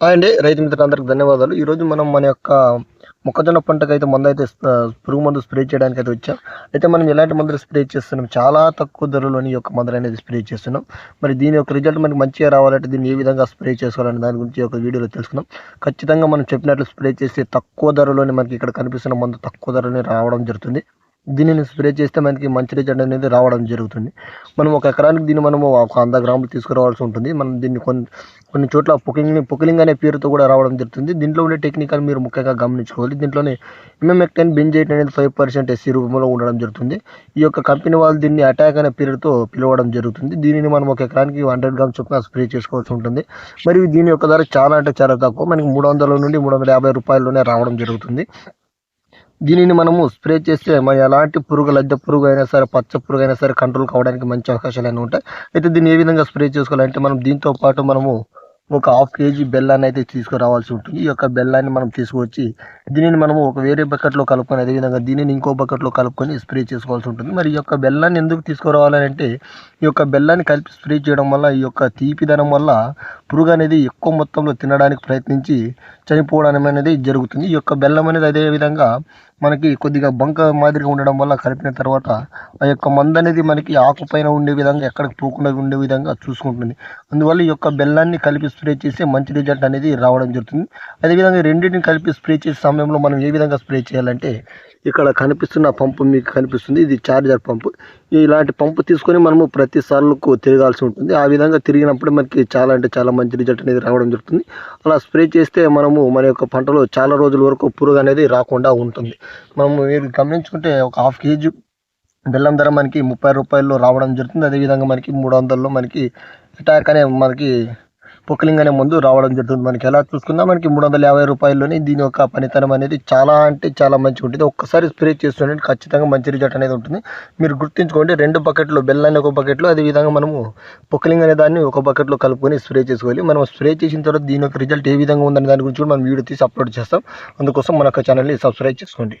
అండి రైతు మిత్రులందరికీ ధన్యవాదాలు. ఈరోజు మనం మన యొక్క మొక్కజొన్న పంటకు అయితే మందు అయితే పురుగు మందు స్ప్రే చేయడానికి అయితే వచ్చాం. అయితే మనం ఎలాంటి మందులు స్ప్రే చేస్తున్నాం? చాలా తక్కువ ధరలోని యొక్క మందులు అనేది స్ప్రే చేస్తున్నాం. మరి దీని యొక్క రిజల్ట్ మనకి మంచిగా రావాలంటే దీన్ని ఏ విధంగా స్ప్రే చేసుకోవాలని దాని గురించి ఒక వీడియోలో తెలుసుకున్నాం ఖచ్చితంగా మనం చెప్పినట్లు స్ప్రే చేస్తే తక్కువ ధరలోనే మనకి ఇక్కడ కనిపిస్తున్న మందు తక్కువ ధరలోనే రావడం జరుగుతుంది. దీనిని స్ప్రే చేస్తే మనకి మంచి రిజల్ట్ అనేది రావడం జరుగుతుంది. మనం ఒక ఎకరానికి దీన్ని మనము ఒక వంద గ్రాములు తీసుకురావాల్సి ఉంటుంది. మనం దీన్ని కొన్ని కొన్ని చోట్ల పొకింగ్ పొకిలింగ్ అనే పేరుతో కూడా రావడం జరుగుతుంది. దీంట్లో ఉండే టెక్నికల్ మీరు ముఖ్యంగా గమనించుకోవాలి. దీంట్లోనే ఎంఎంఎక్టెన్ బెంజైట్ అనేది ఫైవ్ పర్సెంట్ ఎస్సీ రూపంలో ఉండడం జరుగుతుంది. ఈ యొక్క కంపెనీ వాళ్ళు దీన్ని అటాక్ అనే పేరుతో పిలవడం జరుగుతుంది. దీనిని మనం ఒక ఎకరానికి హండ్రెడ్ గ్రామ్స్ చొప్పున స్ప్రే చేసుకోవాల్సి ఉంటుంది. మరియు దీని యొక్క ధర చాలా అంటే చాలా తక్కువ. మనకి మూడు వందల నుండి మూడు వందల యాభై రూపాయల్లోనే రావడం జరుగుతుంది. దీనిని మనము స్ప్రే చేస్తే మరి ఎలాంటి పురుగు లద్దె పురుగు అయినా సరే పచ్చ పురుగు అయినా సరే కంట్రోల్ కావడానికి మంచి అవకాశాలు అయినా ఉంటాయి. అయితే దీన్ని ఏ విధంగా స్ప్రే చేసుకోవాలంటే మనం దీంతో పాటు మనము ఒక హాఫ్ కేజీ బెల్లాన్ని అయితే తీసుకురావాల్సి ఉంటుంది. ఈ యొక్క బెల్లాన్ని మనం తీసుకువచ్చి దీనిని మనము ఒక వేరే బకెట్లో కలుపుకొని అదేవిధంగా దీనిని ఇంకో బకెట్లో కలుపుకొని స్ప్రే చేసుకోవాల్సి ఉంటుంది. మరి ఈ యొక్క బెల్లాన్ని ఎందుకు తీసుకురావాలంటే ఈ యొక్క బెల్లాన్ని కలిపి స్ప్రే చేయడం వల్ల ఈ యొక్క తీపిదనం వల్ల పురుగు అనేది ఎక్కువ మొత్తంలో తినడానికి ప్రయత్నించి చనిపోవడం అనేది జరుగుతుంది. ఈ యొక్క బెల్లం అనేది అదే విధంగా మనకి కొద్దిగా బంక మాదిరిగా ఉండడం వల్ల కలిపిన తర్వాత ఆ యొక్క మందు అనేది మనకి ఆకు పైన ఉండే విధంగా ఎక్కడికి పోకుండా ఉండే విధంగా చూసుకుంటుంది. అందువల్ల ఈ యొక్క బెల్లాన్ని కలిపి స్ప్రే చేస్తే మంచి రిజల్ట్ అనేది రావడం జరుగుతుంది. అదేవిధంగా రెండింటిని కలిపి స్ప్రే చేసే సమయంలో మనం ఏ విధంగా స్ప్రే చేయాలంటే ఇక్కడ కనిపిస్తున్న పంపు మీకు కనిపిస్తుంది. ఇది చార్జర్ పంపు. ఇలాంటి పంపు తీసుకొని మనము ప్రతి సార్లకు తిరగాల్సి ఉంటుంది. ఆ విధంగా తిరిగినప్పుడు మనకి చాలా అంటే చాలా మంచి రిజల్ట్ అనేది రావడం జరుగుతుంది. అలా స్ప్రే చేస్తే మనము మన యొక్క పంటలో చాలా రోజుల వరకు పురుగు అనేది రాకుండా ఉంటుంది. మనము మీరు గమనించుకుంటే ఒక హాఫ్ కేజీ బెల్లం ధర మనకి ముప్పై రూపాయల్లో రావడం జరుగుతుంది. అదేవిధంగా మనకి మూడు వందల్లో మనకి అటాక్ అనే మనకి పొక్లింగ్ అనే ముందు రావడం జరుగుతుంది. మనకి ఎలా చూసుకున్నా మనకి మూడు వందల యాభై రూపాయల్లోనే దీని యొక్క పనితనం అనేది చాలా అంటే చాలా మంచిగా ఉంటుంది. ఒక్కసారి స్ప్రే చేస్తుంటే ఖచ్చితంగా మంచి రిజల్ట్ అనేది ఉంటుంది. మీరు గుర్తుంచుకోండి రెండు బకెట్లు బెల్లాన్ని ఒక బకెట్లో అదేవిధంగా మనము పొక్లింగ్ అనే దాన్ని ఒక బకెట్లో కలుపుకొని స్ప్రే చేసుకోవాలి. మనం స్ప్రే చేసిన తర్వాత దీని యొక్క రిజల్ట్ ఏ విధంగా ఉందనే దాని గురించి కూడా మనం వీడియో తీసి అప్లోడ్ చేస్తాం. అందుకోసం మన యొక్క ఛానల్ని సబ్స్క్రైబ్ చేసుకోండి.